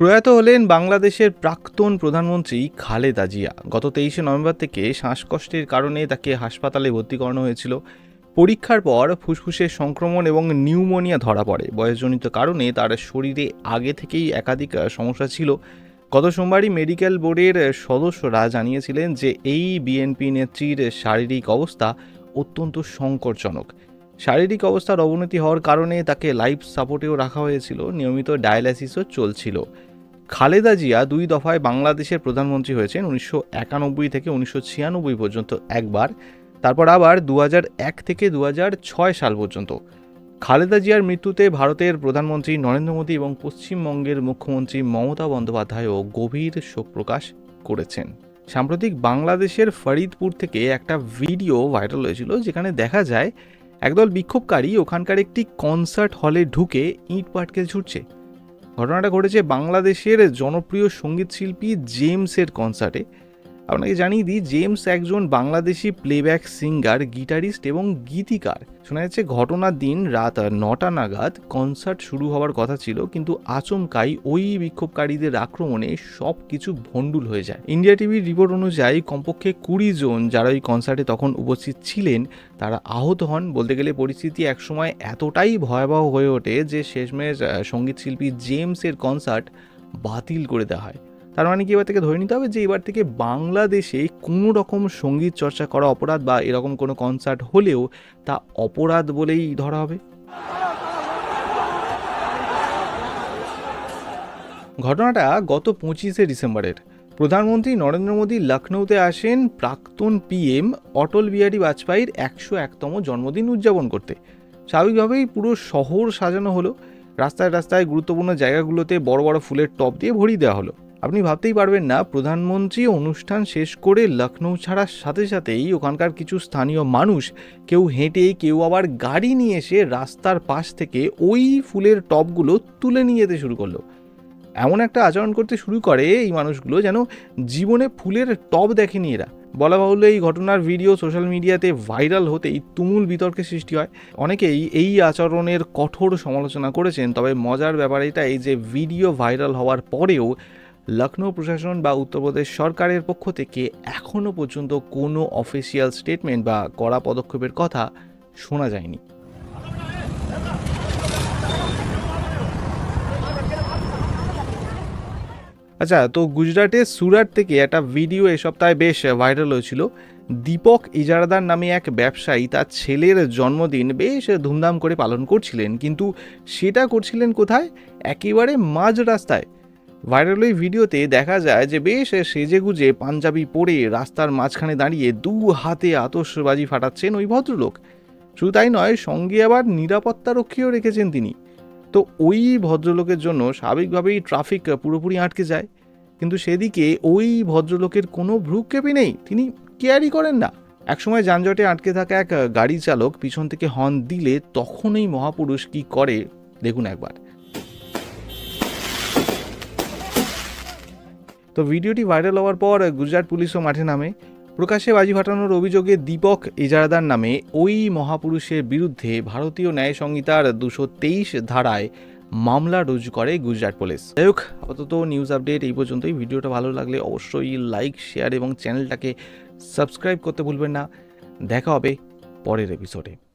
প্রয়াত হলেন বাংলাদেশের প্রাক্তন প্রধানমন্ত্রী খালেদা জিয়া। গত তেইশে নভেম্বর থেকে শ্বাসকষ্টের কারণে তাকে হাসপাতালে ভর্তি করানো হয়েছিল। পরীক্ষার পর ফুসফুসের সংক্রমণ এবং নিউমোনিয়া ধরা পড়ে। বয়সজনিত কারণে তার শরীরে আগে থেকেই একাধিক সমস্যা ছিল। গত সোমবারই মেডিকেল বোর্ডের সদস্যরা জানিয়েছিলেন যে এই বিএনপি নেত্রীর শারীরিক অবস্থা অত্যন্ত সংকটজনক। শারীরিক অবস্থার অবনতি হওয়ার কারণে তাকে লাইফ সাপোর্টেও রাখা হয়েছিল। নিয়মিত ডায়ালাইসিসও চলছিল। খালেদা জিয়া দুই দফায় বাংলাদেশের প্রধানমন্ত্রী হয়েছেন উনিশশো একানব্বই থেকে উনিশশো ছিয়ানব্বই পর্যন্ত একবার, তারপর আবার দু এক থেকে দু ছয় সাল পর্যন্ত। খালেদা জিয়ার মৃত্যুতে ভারতের প্রধানমন্ত্রী নরেন্দ্র মোদী এবং পশ্চিমবঙ্গের মুখ্যমন্ত্রী মমতা বন্দ্যোপাধ্যায়ও গভীর শোক প্রকাশ করেছেন। সাম্প্রতিক বাংলাদেশের ফরিদপুর থেকে একটা ভিডিও ভাইরাল হয়েছিল যেখানে দেখা যায়, একদল বিক্ষোভকারী ওখানকার একটি কনসার্ট হলে ঢুকে ইট পাটকে ছুটছে। ঘটনাটা ঘটেছে বাংলাদেশের জনপ্রিয় সংগীত শিল্পী জেমসের কনসার্টে আপনাকে জানিয়ে দিই জেমস একজন বাংলাদেশি প্লেব্যাক সিঙ্গার গিটারিস্ট এবং গীতিকার। শোনা যাচ্ছে ঘটনার দিন রাত নটা নাগাদ কনসার্ট শুরু হওয়ার কথা ছিল কিন্তু আচমকাই ওই বিক্ষোভকারীদের আক্রমণে সব কিছু ভণ্ডুল হয়ে যায়। ইন্ডিয়া টিভির রিপোর্ট অনুযায়ী কমপক্ষে কুড়ি জন যারা ওই কনসার্টে তখন উপস্থিত ছিলেন তারা আহত হন। বলতে গেলে পরিস্থিতি একসময় এতটাই ভয়াবহ হয়ে ওঠে যে শেষমেশ আহ, সংগীত শিল্পী জেমসের কনসার্ট বাতিল করে দেওয়া হয়। তার মানে কি এবার থেকে ধরে নিতে হবে যে এবার থেকে বাংলাদেশে কোনো রকম সংগীত চর্চা করা অপরাধ বা এরকম কোনো কনসার্ট হলেও তা অপরাধ বলেই ধরা হবে। ঘটনাটা গত পঁচিশে ডিসেম্বরের। প্রধানমন্ত্রী নরেন্দ্র মোদী লখনৌতে আসেন প্রাক্তন পিএম অটল বিহারী বাজপেয়ীর একশো একতম জন্মদিন উদযাপন করতে। স্বাভাবিকভাবেই পুরো শহর সাজানো হলো। রাস্তায় রাস্তায় গুরুত্বপূর্ণ জায়গাগুলোতে বড় বড় ফুলের টব দিয়ে ভরিয়ে দেওয়া হলো। আপনি ভাবতেই পারবেন না, প্রধানমন্ত্রী অনুষ্ঠান শেষ করে লখনৌ ছাড়ার সাথে সাথেই ওখানকার কিছু স্থানীয় মানুষ কেউ হেঁটে, কেউ আবার গাড়ি নিয়ে এসে রাস্তার পাশ থেকে ওই ফুলের টবগুলো তুলে নিয়ে যেতে শুরু করল। এমন একটা আচরণ করতে শুরু করে এই মানুষগুলো যেন জীবনে ফুলের টব দেখেনি এরা। বলা বাহুল্য এই ঘটনার ভিডিও সোশ্যাল মিডিয়াতে ভাইরাল হতেই তুমুল বিতর্কের সৃষ্টি হয়। অনেকেই এই আচরণের কঠোর সমালোচনা করেছেন, তবে মজার ব্যাপার এটাই যে ভিডিও ভাইরাল হওয়ার পরেও লখনৌ প্রশাসন বা উত্তরপ্রদেশ সরকারের পক্ষ থেকে এখনও পর্যন্ত কোনো অফিসিয়াল স্টেটমেন্ট বা কড়া পদক্ষেপের কথা শোনা যায়নি। আচ্ছা তো গুজরাটের সুরাট থেকে একটা ভিডিও এ সপ্তাহে বেশ ভাইরাল হয়েছিল। দীপক ইজারাদার নামে এক ব্যবসায়ী তার ছেলের জন্মদিন বেশ ধুমধাম করে পালন করছিলেন, কিন্তু সেটা করছিলেন কোথায়? একেবারে মাঝ রাস্তায়। ভাইরাল ওই ভিডিওতে দেখা যায় যে বেশ সেজেগুজে পাঞ্জাবি পরে রাস্তার মাঝখানে দাঁড়িয়ে দু হাতে আতশবাজি ফাটাচ্ছেন ওই ভদ্রলোক। শুধু তাই নয়, সঙ্গে আবার নিরাপত্তারক্ষীও রেখেছেন তিনি। তো ওই ভদ্রলোকের জন্য স্বাভাবিকভাবেই ট্রাফিক পুরোপুরি আটকে যায়। কিন্তু সেদিকে ওই ভদ্রলোকের কোনো ভ্রুক্ষেপই নেই। তিনি কেয়ারই করেন না। একসময় যানজটে আটকে থাকা এক গাড়ি চালক পিছন থেকে হর্ন দিলে তখনই মহাপুরুষ কি করে? দেখুন একবার। তো ভিডিওটি ভাইরাল হওয়ার পর গুজরাট পুলিশও মাঠে নামে। প্রকাশ্যে বাজি ফাটানোর অভিযোগে দীপক ইজারাদার নামে ওই মহাপুরুষের বিরুদ্ধে ভারতীয় ন্যায় সংহিতার দুশো তেইশ ধারায় মামলা রুজু করে গুজরাট পুলিশ। যাই হোক, আপাতত নিউজ আপডেট এই পর্যন্তই। ভিডিওটা ভালো লাগলে অবশ্যই লাইক শেয়ার এবং চ্যানেলটাকে সাবস্ক্রাইব করতে ভুলবেন না। দেখা হবে পরের এপিসোডে